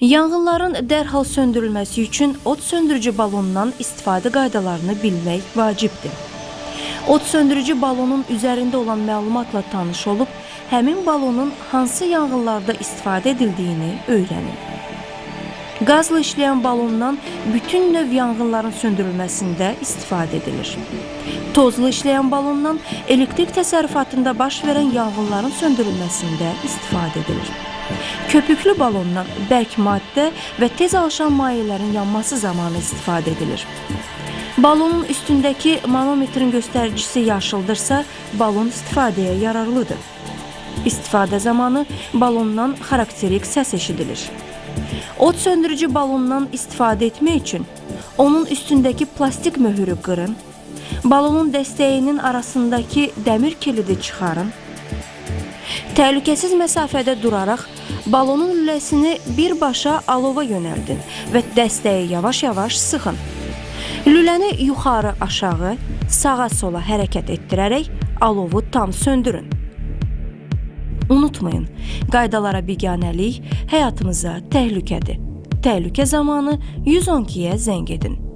Yanğınların dərhal söndürülməsi üçün od söndürücü balondan istifadə qaydalarını bilmək vacibdir. Od söndürücü balonun üzərində olan məlumatla tanış olub, həmin balonun hansı yanğınlarda istifadə edildiyini öyrənin. Qazla işləyən balondan bütün növ yanğınların söndürülməsində istifadə edilir. Tozlu işləyən balondan elektrik təsərrüfatında baş verən yanğınların söndürülməsində istifadə edilir. Köpüklü balondan bərk maddə və tez alışan mayələrin yanması zamanı istifadə edilir. Balonun üstündəki manometrin göstəricisi yaşıldırsa, balon istifadəyə yararlıdır. İstifadə zamanı balondan xarakterik səs eşidilir. Od söndürücü balondan istifadə etmək üçün onun üstündəki plastik möhürü qırın, balonun dəstəyinin arasındakı dəmir kilidi çıxarın. Təhlükəsiz məsafədə duraraq balonun lüləsini birbaşa alova yönəldin və dəstəyi yavaş-yavaş sıxın. Lüləni yuxarı aşağı, sağa sola hərəkət etdirərək alovu tam söndürün. Unutmayın, qaydalara biganəlik həyatınıza təhlükədir. Təhlükə zamanı 112-yə zəng edin.